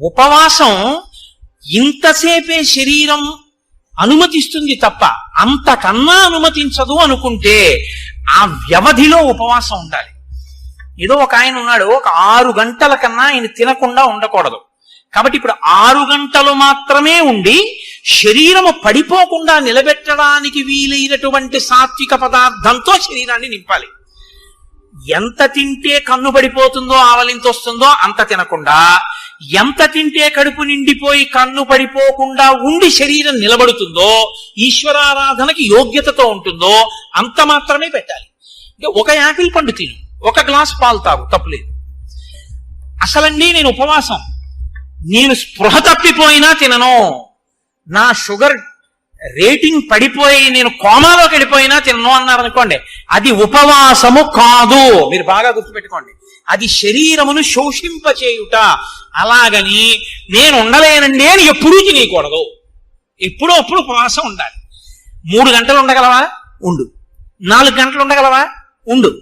ఉపవాసం ఇంతసేపే శరీరం అనుమతిస్తుంది తప్ప అంతకన్నా అనుమతించదు అనుకుంటే ఆ వ్యవధిలో ఉపవాసం ఉండాలి. ఏదో ఒక ఆయన ఉన్నాడు ఒక ఆరు గంటల కన్నా ఆయన తినకుండా ఉండకూడదు. కాబట్టి ఇప్పుడు ఆరు గంటలు మాత్రమే ఉండి శరీరము పడిపోకుండా నిలబెట్టడానికి వీలైనటువంటి సాత్విక పదార్థంతో శరీరాన్ని నింపాలి. ఎంత తింటే కన్ను పడిపోతుందో ఆవలింత వస్తుందో అంత తినకుండా ఎంత తింటే కడుపు నిండిపోయి కన్ను పడిపోకుండా ఉండి శరీరం నిలబడుతుందో ఈశ్వరారాధనకి యోగ్యతతో ఉంటుందో అంత మాత్రమే పెట్టాలి. ఒక యాపిల్ పండు తిను ఒక గ్లాస్ పాలు తాగు తప్పులేదు. అసలండి నేను ఉపవాసం. నేను స్పృహ తప్పిపోయినా తినను. నా షుగర్ రేటింగ్ పడిపోయి నేను కోమాలోకి వెళ్ళిపోయినా తిన్నో అన్నారు అనుకోండి. అది ఉపవాసము కాదు. మీరు బాగా గుర్తుపెట్టుకోండి. అది శరీరమును శోషింపచేయుట. అలాగని నేను ఉండలేనండి అని ఎప్పుడూ తినేయకూడదు. ఎప్పుడో అప్పుడు ఉపవాసం ఉండాలి. మూడు గంటలు ఉండగలవా? ఉండు. నాలుగు గంటలు ఉండగలవా? ఉండు.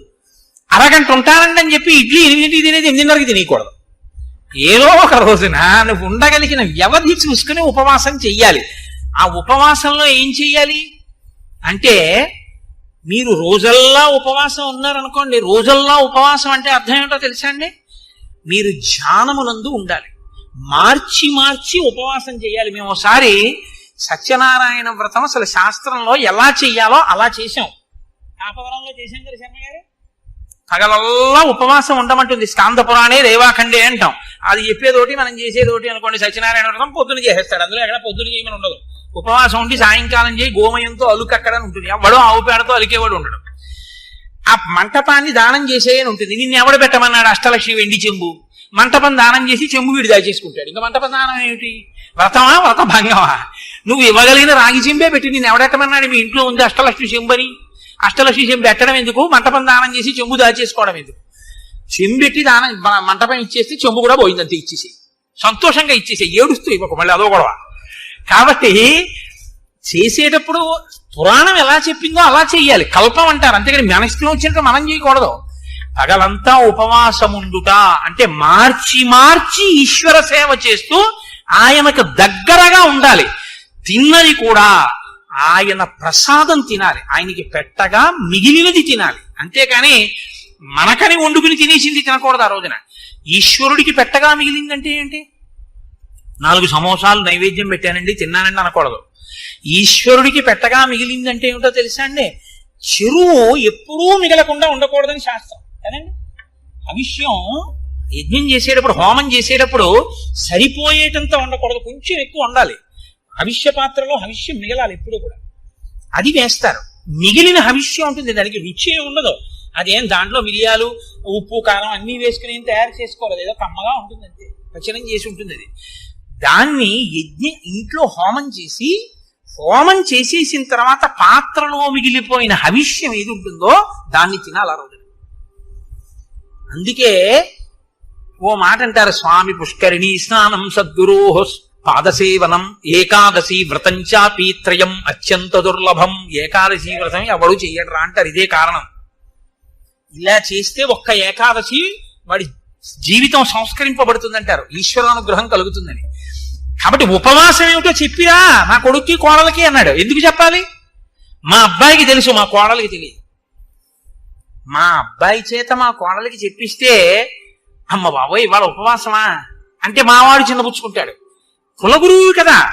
అరగంట ఉంటానండి అని చెప్పి ఇడ్లీ ఎనిమిదింటికి తినేది ఎనిమిదిన్నరకి తినేయకూడదు. ఏదో ఒక రోజున నువ్వు ఉండగలిగిన వ్యవధి చూసుకుని ఉపవాసం చెయ్యాలి. ఆ ఉపవాసంలో ఏం చెయ్యాలి? అంటే మీరు రోజల్లా ఉపవాసం ఉన్నారనుకోండి రోజల్లా ఉపవాసం అంటే అర్థం ఏంటో తెలుసా అండి? మీరు ధ్యానమునందు ఉండాలి. మార్చి మార్చి ఉపవాసం చేయాలి మేము ఒకసారి సత్యనారాయణ వ్రతం అసలు శాస్త్రంలో ఎలా చెయ్యాలో అలా చేశాం. కాపవరంలో చేశాం కదా శర్మ గారు? పగలల్లా ఉపవాసం ఉండమంటుంది. స్కాంద పురాణే రేవాఖండే అంటాం. అది చెప్పేదోటి మనం చేసేదోటి అనుకోండి సత్యనారాయణ వ్రతం పొద్దున చేసేస్తాడు. అందులో ఎక్కడ పొద్దున చేయమని ఉండదు. ఉపవాసం ఉండి సాయంకాలం చేయి గోమయంతో అలుకక్కడని ఉంటుంది. ఎవడో ఆవు పేడతో అలికేవాడు ఉండడు. ఆ మంటపాన్ని దానం చేసేయని ఉంటుంది. నిన్ను ఎవడు పెట్టమన్నాడు? అష్టలక్ష్మి వెండి చెంబు. మంటపం దానం చేసి చెంబు వీడి దాచేసుకుంటాడు ఇంకా మంటపం దానం ఏమిటి? వ్రతమా? వ్రత భంగమా నువ్వు ఇవ్వగలిగిన రాగి చెంబే పెట్టి నిన్ను ఎవడెట్టమన్నాడు మీ ఇంట్లో ఉంది అష్టలక్ష్మి చెంబు అని అష్టలక్ష్మి చెంబు పెట్టడం ఎందుకు? మంటపం దానం చేసి చెంబు దాచేసుకోవడం ఎందుకు? చెంబెట్టి దానం మంటపం ఇచ్చేస్తే చెంబు కూడా పోయిందంతే ఇచ్చేసి సంతోషంగా ఇచ్చేసి ఏడుస్తూ ఇవ్వకు. మళ్ళీ అదో గొడవ. కాబట్టి చేసేటప్పుడు పురాణం ఎలా చెప్పిందో అలా చెయ్యాలి. కల్పం అంటారు. అంతేగాని మన వచ్చినట్టు మనం చేయకూడదు. పగలంతా ఉపవాసముండుట అంటే మార్చి మార్చి ఈశ్వర సేవ చేస్తూ ఆయనకు దగ్గరగా ఉండాలి. తిన్నది కూడా ఆయన ప్రసాదం తినాలి. ఆయనకి పెట్టగా మిగిలినది తినాలి. అంతేకాని మనకని వండుకుని తినేసింది తినకూడదు ఆ రోజున. ఈశ్వరుడికి పెట్టగా మిగిలిందంటే ఏంటి? నాలుగు సమోసాలు నైవేద్యం పెట్టానండి తిన్నానండి అనకూడదు. ఈశ్వరుడికి పెట్టగా మిగిలిందంటే ఏమిటో తెలుసా అండి? చెరువు ఎప్పుడూ మిగలకుండా ఉండకూడదని శాస్త్రం. కదండి? హవిష్యం యజ్ఞం చేసేటప్పుడు హోమం చేసేటప్పుడు సరిపోయేటంత ఉండకూడదు కొంచెం ఎక్కువ ఉండాలి. హవిష్య పాత్రలో హవిష్యం మిగలాలి ఎప్పుడు కూడా. అది వేస్తారు. మిగిలిన హవిష్యం ఉంటుంది దానికి రుచి ఉండదు. అదేం దాంట్లో మిరియాలు ఉప్పు కారం అన్నీ వేసుకుని తయారు చేసుకోవాలి ఏదో కమ్మగా ఉంటుంది అంతే పచనం చేసి ఉంటుంది అది. దాన్ని యజ్ఞ ఇంట్లో హోమం చేసి హోమం చేసేసిన తర్వాత పాత్రలో మిగిలిపోయిన హవిష్యం ఏది ఉంటుందో దాన్ని తినాలి ఆ రోజున అందుకే ఓ మాట అంటారు స్వామి పుష్కరిణి స్నానం సద్గురోహ పాదసేవనం ఏకాదశి వ్రతం చాపీత్రయం అత్యంత దుర్లభం. ఏకాదశి వ్రతం ఎవడు చెయ్యడరా అంటారు. ఇదే కారణం. ఇలా చేస్తే ఒక్క ఏకాదశి వాడి జీవితం సంస్కరింపబడుతుందంటారు. ఈశ్వరానుగ్రహం కలుగుతుందని. కాబట్టి ఉపవాసం ఏమిటో చెప్పిరా. మా కొడుక్కి కోడలకి అన్నాడు. ఎందుకు చెప్పాలి? మా అబ్బాయికి తెలుసు మా కోడలికి తెలియదు. మా అబ్బాయి చేత మా కోడలికి చెప్పిస్తే అమ్మ బాబోయ్ ఇవాళ ఉపవాసమా? అంటే మావాడు చిన్నపుచ్చుకుంటాడు కులగురువు కదా.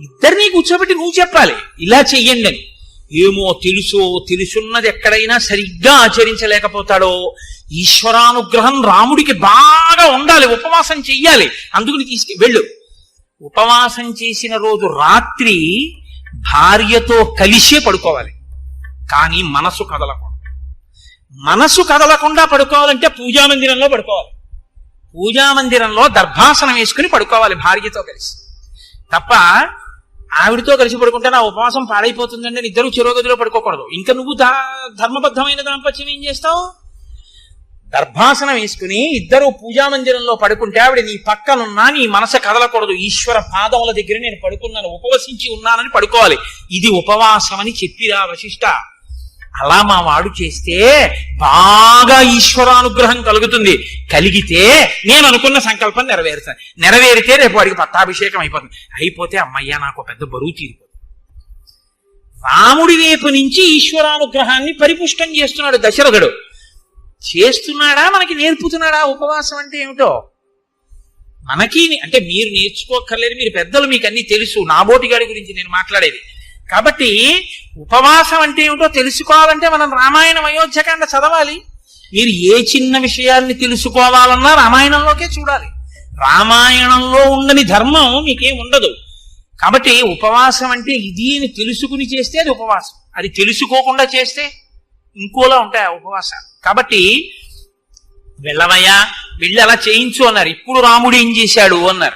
ఇద్దరినీ కూర్చోబెట్టి నువ్వు చెప్పాలి. ఇలా చెయ్యండి అని. ఏమో తెలుసో తెలుసున్నది ఎక్కడైనా సరిగ్గా ఆచరించలేకపోతాడో. ఈశ్వరానుగ్రహం రాముడికి బాగా ఉండాలి. ఉపవాసం చెయ్యాలి. అందుకుని తీసుకు వెళ్ళు. ఉపవాసం చేసిన రోజు రాత్రి భార్యతో కలిసే పడుకోవాలి. కానీ మనసు కదలకూడదు. మనసు కదలకుండా పడుకోవాలంటే పూజా మందిరంలో పడుకోవాలి. పూజా మందిరంలో దర్భాసనం వేసుకుని పడుకోవాలి భార్యతో కలిసి. తప్ప ఆవిడతో కలిసి పడుకుంటే నా ఉపవాసం పాడైపోతుందండి ఇద్దరు చిరోగదిలో పడుకోకూడదు. ఇంకా నువ్వు ధర్మబద్ధమైన దాంపత్యం ఏం చేస్తావు? దర్భాసనం వేసుకుని ఇద్దరు పూజా మందిరంలో పడుకుంటే ఆవిడ నీ పక్కనున్నా నీ మనసు కదలకూడదు. ఈశ్వర పాదముల దగ్గర నేను పడుకున్నాను ఉపవసించి ఉన్నానని పడుకోవాలి. ఇది ఉపవాసం అని చెప్పిరా వశిష్ట. అలా మా వాడు చేస్తే బాగా ఈశ్వరానుగ్రహం కలుగుతుంది. కలిగితే నేను అనుకున్న సంకల్పం నెరవేరుతాను నెరవేరితే రేపు వాడికి పట్టాభిషేకం అయిపోతుంది. అయిపోతే అమ్మయ్య నాకు పెద్ద బరువు తీరిపోతుంది. రాముడి వైపు నుంచి ఈశ్వరానుగ్రహాన్ని పరిపుష్టం చేస్తున్నాడు దశరథుడు. చేస్తున్నాడా? మనకి నేర్పుతున్నాడా? ఉపవాసం అంటే ఏమిటో? మనకి అంటే మీరు నేర్చుకోక్కర్లేదు మీరు పెద్దలు మీకు అన్ని తెలుసు. నాబోటి గారి గురించి నేను మాట్లాడేది. కాబట్టి ఉపవాసం అంటే ఏమిటో తెలుసుకోవాలంటే మనం రామాయణం అయోధ్యకాండ చదవాలి. మీరు ఏ చిన్న విషయాన్ని తెలుసుకోవాలన్నా రామాయణంలోకే చూడాలి. రామాయణంలో ఉండని ధర్మం మీకేం ఉండదు. కాబట్టి ఉపవాసం అంటే ఇది అని తెలుసుకుని చేస్తే అది ఉపవాసం. అది తెలుసుకోకుండా చేస్తే ఇంకోలా ఉంటాయి ఆ ఉపవాసాలు. కాబట్టి వెళ్ళవయ్యా వెళ్ళి అలా చేయించు అన్నారు. ఇప్పుడు రాముడు ఏం చేశాడు అన్నారు.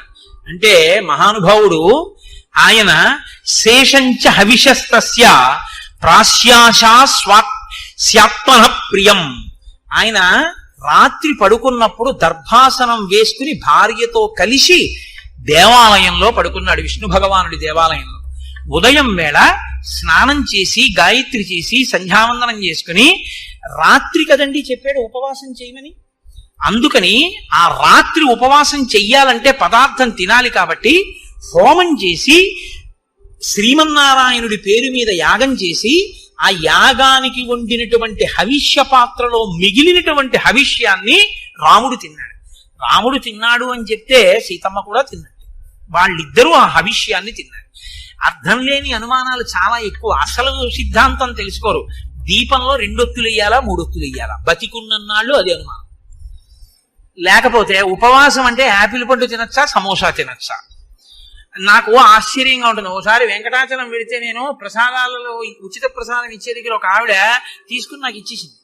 అంటే మహానుభావుడు ఆయన శేషంచ హవిషస్తస్య ప్రాశ్యాశా స్వా స్యాత్మన ప్రియం. ఆయన రాత్రి పడుకున్నప్పుడు దర్భాసనం వేసుకుని భార్యతో కలిసి దేవాలయంలో పడుకున్నాడు విష్ణు భగవానుడి దేవాలయంలో. ఉదయం వేళ స్నానం చేసి గాయత్రి చేసి సంధ్యావందనం చేసుకుని రాత్రి కదండి చెప్పాడు ఉపవాసం చేయమని? అందుకని ఆ రాత్రి ఉపవాసం చెయ్యాలంటే పదార్థం తినాలి కాబట్టి హోమం చేసి శ్రీమన్నారాయణుడి పేరు మీద యాగం చేసి ఆ యాగానికి వండినటువంటి హవిష్య పాత్రలో మిగిలినటువంటి హవిష్యాన్ని రాముడు తిన్నాడు. రాముడు తిన్నాడు అని చెప్తే సీతమ్మ కూడా తిన్నాడు వాళ్ళిద్దరూ ఆ హవిష్యాన్ని తిన్నారు. అర్థం లేని అనుమానాలు చాలా ఎక్కువ. అసలు సిద్ధాంతం తెలుసుకోరు. దీపంలో రెండొత్తులు వేయాలా మూడొత్తులు వేయాలా బతికున్నన్నాళ్ళు అది అనుమానం. లేకపోతే ఉపవాసం అంటే యాపిల్ పండు తినచ్చా సమోసా తినచ్చా? నాకు ఆశ్చర్యంగా ఉంటుంది. ఒకసారి వెంకటాచలం వెళితే నేను ప్రసాదాలలో ఉచిత ప్రసాదం ఇచ్చే దగ్గర ఒక ఆవిడ తీసుకుని నాకు ఇచ్చేసింది.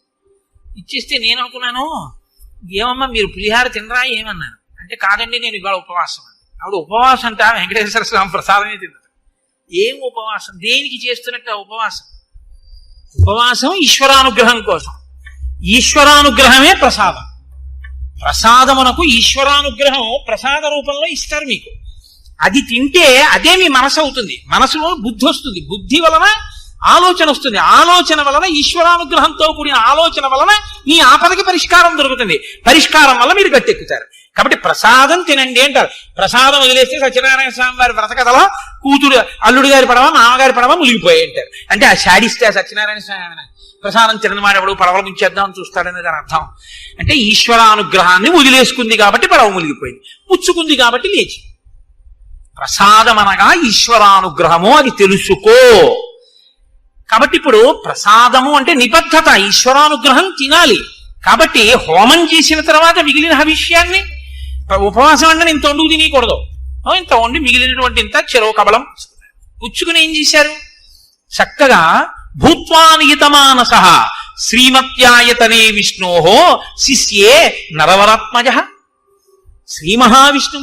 ఇచ్చేస్తే నేను అనుకున్నాను ఏమమ్మా మీరు పులిహార తినరా ఏమన్నాను? అంటే కాదండి నేను ఇవాళ ఉపవాసం ఆవిడ ఉపవాసం అంటే వెంకటేశ్వర స్వామి ప్రసాదమే తిన్నాను ఏం ఉపవాసం? దేనికి చేస్తున్నట్టు ఆ ఉపవాసం? ఉపవాసం ఈశ్వరానుగ్రహం కోసం. ఈశ్వరానుగ్రహమే ప్రసాదం. ప్రసాదమునకు ఈశ్వరానుగ్రహం ప్రసాద రూపంలో ఇస్తారు మీకు. అది తింటే అదే మీ మనసు అవుతుంది. మనసులో బుద్ధి వస్తుంది. బుద్ధి వలన ఆలోచన వస్తుంది. ఆలోచన వలన ఈశ్వరానుగ్రహంతో కూడిన ఆలోచన వలన మీ ఆపదకి పరిష్కారం దొరుకుతుంది. పరిష్కారం వల్ల మీరు గట్టెక్కుతారు. కాబట్టి ప్రసాదం తినండి అంటారు. ప్రసాదం వదిలేస్తే సత్యనారాయణ స్వామి వారి వ్రతకథలో కూతురు అల్లుడు గారి పడవ మామగారి పడవ మునిగిపోయాయి అంటారు. అంటే ఆ శాడిస్తే ఆ సత్యనారాయణ స్వామి ప్రసాదం తినని వాడెవడు పడవల ముంచేద్దాం చూస్తాడనే దాని అర్థం. అంటే ఈశ్వరానుగ్రహాన్ని వదిలేసుకుంది కాబట్టి పడవ మునిగిపోయింది. పుచ్చుకుంది కాబట్టి లేచి. ప్రసాదం అనగా ఈశ్వరానుగ్రహము అది తెలుసుకో. కాబట్టి ఇప్పుడు ప్రసాదము అంటే నిబద్ధత. ఈశ్వరానుగ్రహం తినాలి. కాబట్టి హోమం చేసిన తర్వాత మిగిలిన హవిష్యాన్ని ఉపవాసం అంటే ఇంత వండుకు తినకూడదు ఇంత వండి మిగిలినటువంటి ఇంత చెరవ కబలం పుచ్చుకుని ఏం చేశారు? చక్కగా భూత్వానియతమానస శ్రీమత్యాయతనే విష్ణోహో శిష్యే నరవరాత్మజ. శ్రీ మహావిష్ణువు